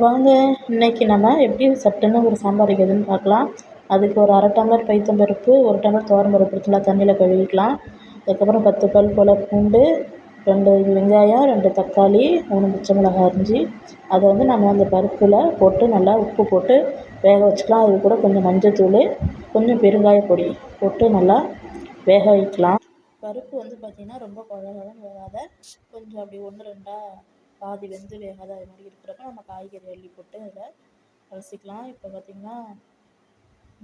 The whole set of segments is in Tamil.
வாங்க இன்றைக்கி நம்ம எப்படி சட்டுன்னு ஒரு சாம்பார் வைக்கிறதுன்னு பார்க்கலாம். அதுக்கு ஒரு அரை டம்ளர் பைத்தம்பருப்பு ஒரு டம்ளர் துவரம்பருப்பு நல்லா தண்ணியில் கழுவிக்கலாம். அதுக்கப்புறம் பத்து பல் போல் பூண்டு ரெண்டு வெங்காயம் ரெண்டு தக்காளி மூணு பச்சை மிளகாய் அரிஞ்சு அதை வந்து நம்ம அந்த பருப்பில் போட்டு நல்லா உப்பு போட்டு வேக வச்சுக்கலாம். அது கூட கொஞ்சம் மஞ்சத்தூள் கொஞ்சம் பெருங்காய பொடி போட்டு நல்லா வேக வைக்கலாம். பருப்பு வந்து பார்த்திங்கன்னா ரொம்ப குழ வேகாத கொஞ்சம் அப்படி ஒன்று ரெண்டாக பாதி வெந்து வேகாத. அது மாதிரி இருக்கிறப்ப நம்ம காய்கறி அள்ளி போட்டு அதில் அலசிக்கலாம். இப்போ பார்த்திங்கன்னா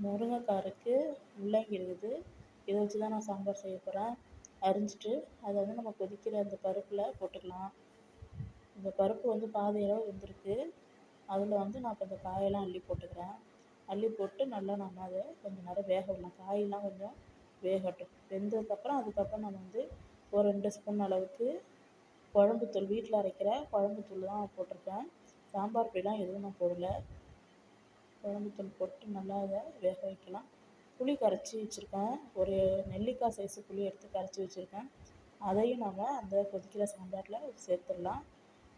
முருங்கைக்காய் இருக்குது முள்ளங்கி இருக்குது. இதை வச்சு தான் நான் சாம்பார் செய்ய போகிறேன் அரிஞ்சிட்டு அதை வந்து நம்ம கொதிக்கிற அந்த பருப்பில் போட்டுக்கலாம். இந்த பருப்பு வந்து பாதி அளவு வெந்திருக்கு. அதில் வந்து நான் இப்போ இந்த காயெல்லாம் அள்ளி போட்டுக்கிறேன். அள்ளி போட்டு நல்லா நம்ம அதை கொஞ்சம் நேரம் வேக விடலாம். காயெல்லாம் கொஞ்சம் வேகட்டும். வெந்ததுக்கப்புறம் அதுக்கப்புறம் நம்ம வந்து ஒரு ரெண்டு ஸ்பூன் அளவுக்கு குழம்புத்தூள் வீட்டில் அரைக்கிற குழம்புத்தூள் தான் போட்டிருக்கேன் சாம்பார் பொடிலாம் எதுவும் நான் போடலை. குழம்புத்தூள் போட்டு நல்லா அதை வேக வைக்கலாம். புளி கரைச்சி வச்சுருக்கேன். ஒரு நெல்லிக்காய் சைஸு புளி எடுத்து கரைச்சி வச்சுருக்கேன். அதையும் நம்ம அந்த கொதிக்கிற சாம்பாரில் சேர்த்துடலாம்.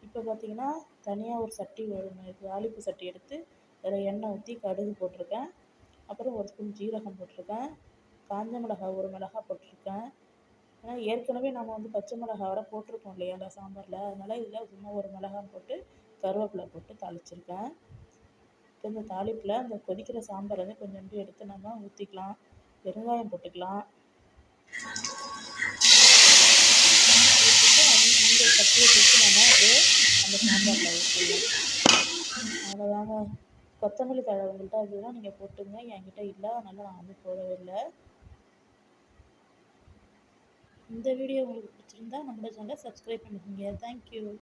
இப்போ பார்த்திங்கன்னா தனியாக ஒரு சட்டி ஒரு தாளிப்பு சட்டி எடுத்து அதில் எண்ணெய் ஊற்றி கடுகு போட்டிருக்கேன். அப்புறம் ஒரு ஸ்பூன் ஜீரகம் போட்டிருக்கேன். காஞ்ச மிளகாய் ஒரு மிளகாய் போட்டிருக்கேன். ஏன்னா ஏற்கனவே நம்ம வந்து பச்சை மிளகாய் வர போட்டிருக்கோம் இல்லையா அந்த சாம்பாரில். அதனால் இதில் சும்மா ஒரு மிளகாய் போட்டு கருவேப்பிலை போட்டு தாளிச்சிருக்கேன். இப்போ இந்த தாளிப்பில் அந்த கொதிக்கிற சாம்பார் வந்து கொஞ்சோண்டு எடுத்து நம்ம ஊற்றிக்கலாம் பெருங்காயம் போட்டுக்கலாம். இந்த சட்டியை தூக்கி நம்ம அது அந்த சாம்பாரில் ஊற்றிடலாம் அவ்வளோதாங்க கொத்தமல்லி தழை உங்கள்கிட்ட அதுதான் நீங்கள் போட்டுங்க. என்கிட்ட இல்லை. அதனால் நான் வந்து போடவே இல்லை. இந்த வீடியோ உங்களுக்கு பிடிச்சிருந்தா நம்மளோட சேனலை சப்ஸ்கிரைப் பண்ணிக்கோங்க. தேங்க்யூ